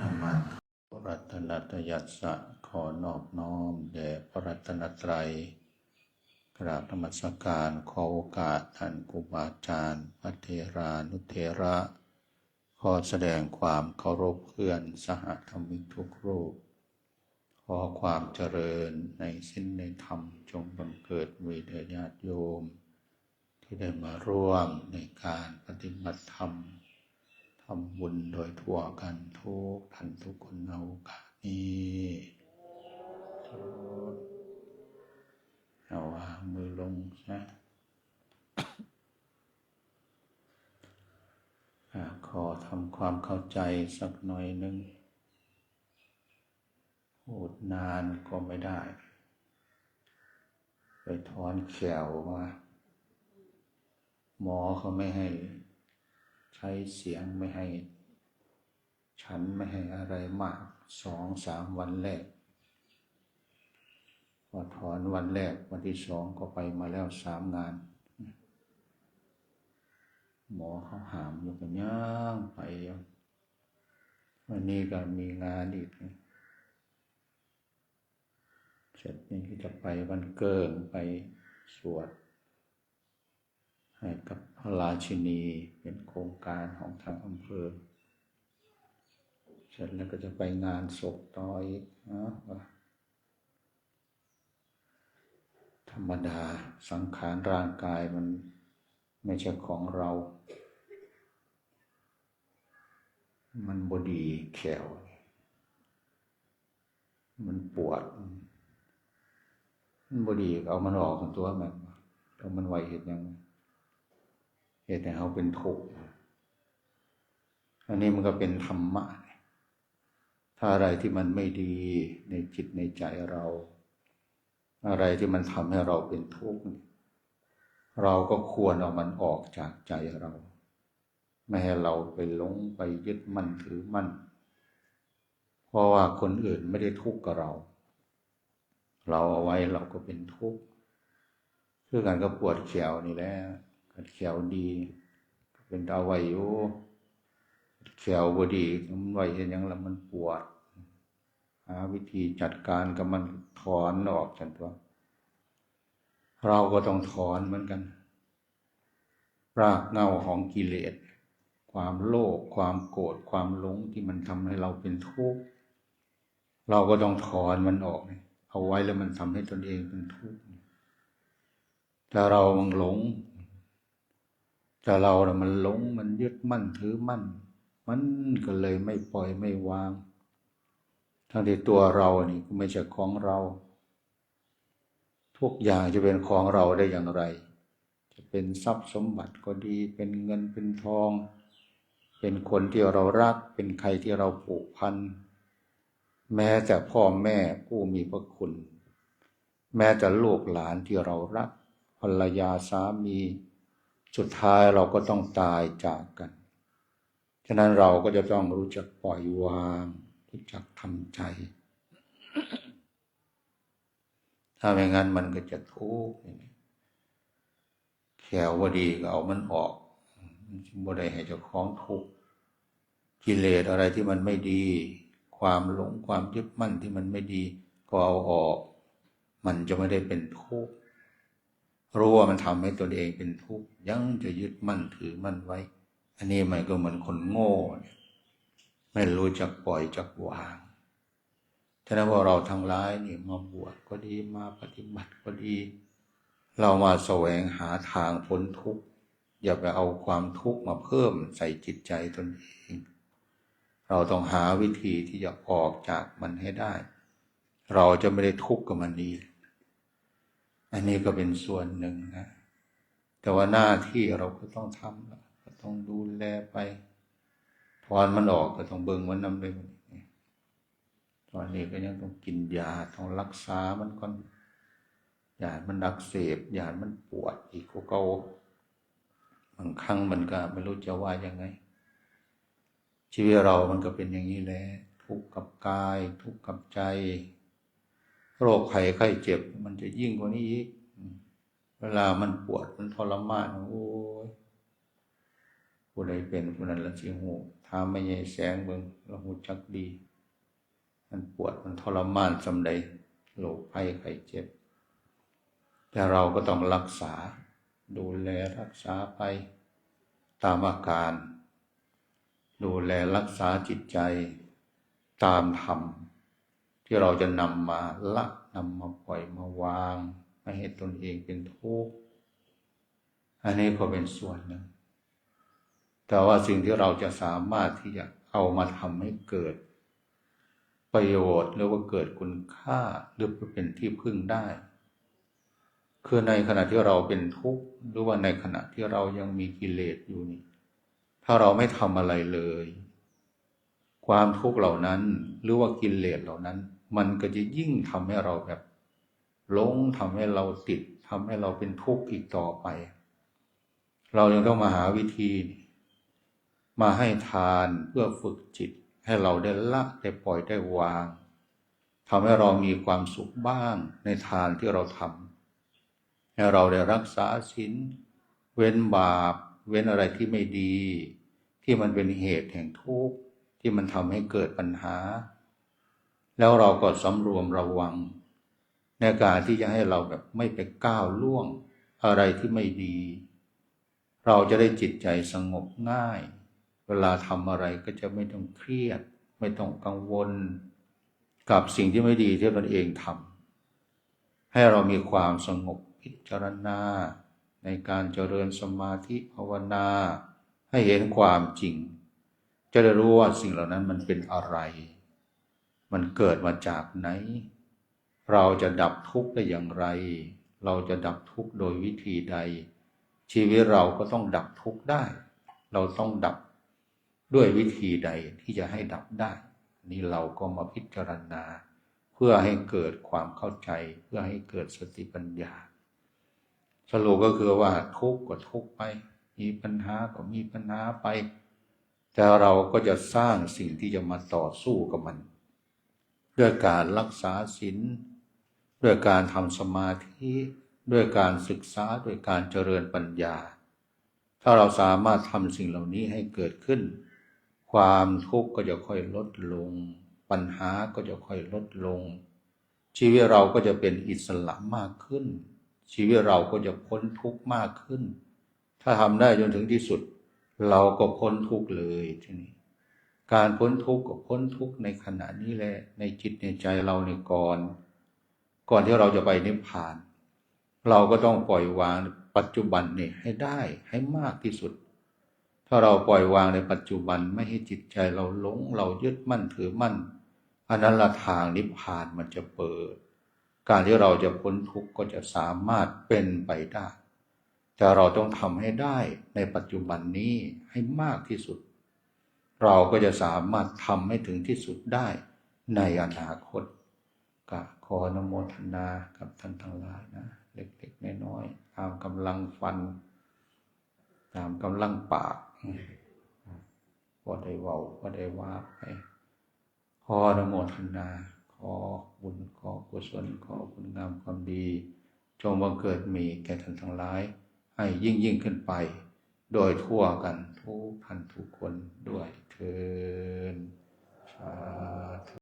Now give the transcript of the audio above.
ธรรมะพระรัตนตยัสสะขอนอบน้อมแด่พระรัตนตรัย กราบธรรมสการขอโอกาสท่านครูบาอาจารย์พระเทรานุเทระ ขอแสดงความเคารพเพื่อนสหธรรมิกทุกรูป ขอความเจริญในสิ้นในธรรมจงบังเกิดมีแด่ญาติโยม ที่ได้มาร่วมในการปฏิบัติธรรมำบุญโดยทั่วกันทุกท่านทุกคนเอาโอกาสนี้เอาวางมือลงนะอ่าขอทำความเข้าใจสักหน่อยหนึ่งพูดนานก็ไม่ได้ ไปถอนแขวมา หมอเขาไม่ให้ ใช้เสียงไม่ให้ ฉันไม่ให้อะไรมากสองสามวันแรกพอถอนวันแรกวันที่สองก็ไปมาแล้วสามงาน หมอเขาหามอยู่กันย่างไป วันนี้ก็มีงานอีก เสร็จนี่จะไปวันเกิงไปสวด ให้กับพระราชินีเป็นโครงการของทางอำเภอ เสร็จแล้วก็จะไปงานศพต่ออีกนะธรรมดาสังขารร่างกายมันไม่ใช่ของเรา มันบดีแขว มันปวด มันบดีเอามันออกของตัวมันเอามันไหวเห็นยังไง เหตุให้เขาเป็นทุกข์อันนี้มันก็เป็นธรรมะ ถ้าอะไรที่มันไม่ดีในจิตในใจเรา อะไรที่มันทำให้เราเป็นทุกข์เราก็ควรเอามันออกจากใจเรา ไม่ให้เราไปหลงไปยึดมั่นถือมั่น เพราะว่าคนอื่นไม่ได้ทุกข์กับเรา เราเอาไว้เราก็เป็นทุกข์คือการก็ปวดเขียวนี่แหละ เขียวดี เป็นดาวไหวอยู่เขียวบดีมันไหวเห็นยังแล้วมันปวดหาวิธีจัดการกับมันถอนออกกันตัว เราก็ต้องถอนเหมือนกัน รากเงาของกิเลส ความโลภความโกรธความหลงที่มันทำให้เราเป็นทุกข์เราก็ต้องถอนมันออกเอาไว้แล้วมันทำให้ตนเองเป็นทุกข์ถ้าเรามันหลง แต่เราน่ะมันหลงมันยึดมั่นถือมั่น มันก็เลยไม่ปล่อยไม่วาง ทั้งที่ตัวเรานี่ก็ไม่ใช่ของเรา ทุกอย่างจะเป็นของเราได้อย่างไร จะเป็นทรัพย์สมบัติก็ดี เป็นเงินเป็นทอง เป็นคนที่เรารัก เป็นใครที่เราผูกพัน แม้แต่พ่อแม่ผู้มีพระคุณ แม้แต่ลูกหลานที่เรารักภรรยาสามี สุดท้ายเราก็ต้องตายจากกัน ฉะนั้นเราก็จะต้องรู้จักปล่อยวาง รู้จักทำใจ ถ้าไม่งั้นมันก็จะทุกข์แขวว่าดีก็เอามันออกบ่ได้ให้เจ้าของทุกข์กิเลสอะไรที่มันไม่ดี ความหลงความยึดมั่นที่มันไม่ดี ก็เอาออก มันจะไม่ได้เป็นทุกข์ รู้ว่ามันทำให้ตนเองเป็นทุกข์ยังจะยึดมั่นถือมั่นไว้ อันนี้มันก็เหมือนคนโง่เนี่ยไม่รู้จักปล่อยจักวางฉะนั้นว่าเราทั้งหลายนี่มาบวชก็ดีมาปฏิบัติก็ดี เรามาแสวงหาทางพ้นทุกข์อย่าไปเอาความทุกข์มาเพิ่มใส่จิตใจตนเอง เราต้องหาวิธีที่จะออกจากมันให้ได้ เราจะไม่ได้ทุกข์กับมันดี อันนี้ก็เป็นส่วนหนึ่งนะ แต่ว่าหน้าที่เราก็ต้องทำก็ต้องดูแลไปถอนมันออกก็ต้องเบิ่งมันนำไปตอนนี้ก็ยังต้องกินยาต้องรักษามันก่อนยามันอักเสบยามันปวดอีกก็เก่าบางครั้งมันก็ไม่รู้จะว่ายังไง ชีวิตเรามันก็เป็นอย่างนี้แหละทุกข์กับกาย ทุกข์กับใจ โรคภัยไข้เจ็บ มันจะยิ่งกว่านี้อีก เวลามันปวดมันทรมานโอ้ยผู้ใดเป็นผู้นั้นละสิหูทถาไม่ใหญ่แสงเบิงเราหูจักดี มันปวดมันทรมานสำใดโรคภัยไข้เจ็บ แต่เราก็ต้องรักษา ดูแลรักษาไป ตามอาการ ดูแลรักษาจิตใจ ตามธรรม ที่เราจะนำมาละนำมาปล่อยมาวางไม่ให้ตนเองเป็นทุกข์อันนี้ก็เป็นส่วนหนึ่ง แต่ว่าสิ่งที่เราจะสามารถที่จะเอามาทำให้เกิด ประโยชน์หรือว่าเกิดคุณค่าหรือเป็นที่พึ่งได้ คือในขณะที่เราเป็นทุกข์หรือว่าในขณะที่เรายังมีกิเลสอยู่นี่ ถ้าเราไม่ทำอะไรเลย ความทุกข์เหล่านั้นหรือว่ากิเลสเหล่านั้น มันก็จะยิ่งทำให้เราแบบหลงทำให้เราติดทำให้เราเป็นทุกข์อีกต่อไป เรายังต้องมาหาวิธี มาให้ทานเพื่อฝึกจิต ให้เราได้ละได้ปล่อยได้วางทำให้เรามีความสุขบ้างในทานที่เราทำให้เราได้รักษาศีลเว้นบาป เว้นอะไรที่ไม่ดี ที่มันเป็นเหตุแห่งทุกข์ที่มันทำให้เกิดปัญหา แล้วเราก็สำรวมระวัง ในการที่จะให้เราแบบไม่ไปก้าวล่วงอะไรที่ไม่ดี เราจะได้จิตใจสงบง่าย เวลาทำอะไรก็จะไม่ต้องเครียด ไม่ต้องกังวล กับสิ่งที่ไม่ดีที่ตนเองทำให้เรามีความสงบพิจารณา ในการเจริญสมาธิภาวนา ให้เห็นความจริง จะได้รู้ว่าสิ่งเหล่านั้นมันเป็นอะไร มันเกิดมาจากไหน เราจะดับทุกข์ได้อย่างไร เราจะดับทุกข์โดยวิธีใด ชีวิตเราก็ต้องดับทุกข์ได้ เราต้องดับด้วยวิธีใดที่จะให้ดับได้ นี่เราก็มาพิจารณา เพื่อให้เกิดความเข้าใจ เพื่อให้เกิดสติปัญญา สรุปก็คือว่าทุกข์ก็ทุกข์ไป มีปัญหาก็มีปัญหาไป แต่เราก็จะสร้างสิ่งที่จะมาต่อสู้กับมัน ด้วยการรักษาศีลด้วยการทำสมาธิด้วยการศึกษาด้วยการเจริญปัญญา ถ้าเราสามารถทำสิ่งเหล่านี้ให้เกิดขึ้น ความทุกข์ก็จะค่อยลดลง ปัญหาก็จะค่อยลดลง ชีวิตเราก็จะเป็นอิสระมากขึ้น ชีวิตเราก็จะพ้นทุกข์มากขึ้น ถ้าทำได้จนถึงที่สุด เราก็พ้นทุกข์เลยทีนี้ การพ้นทุกข์ก็พ้นทุกข์ในขณะนี้แหละในจิตในใจเราในก่อน ก่อนที่เราจะไปนิพพาน เราก็ต้องปล่อยวางปัจจุบันนี่ให้ได้ให้มากที่สุด ถ้าเราปล่อยวางในปัจจุบันไม่ให้จิตใจเราหลงเรายึดมั่นถือมั่นอันนั้นละทางนิพพานมันจะเปิด การที่เราจะพ้นทุกข์ก็จะสามารถเป็นไปได้แต่เราต้องทำให้ได้ในปัจจุบันนี้ให้มากที่สุด เราก็จะสามารถทำให้ถึงที่สุดได้ในอนาคตก็ขออนโมทนากับท่านทั้งหลายนะ เล็กๆน้อยๆตามกำลังฟัน ตามกำลังปากพอได้เว้าพอได้ว่าไปขออนโมทนา ขอบุญขอกุศลขอคุณงามความดี จงบังเกิดมีแก่ท่านทั้งหลาย ให้ยิ่งยิ่งขึ้นไป โดยทั่วกันทุกท่านทุกคนด้วยเทินสาธุ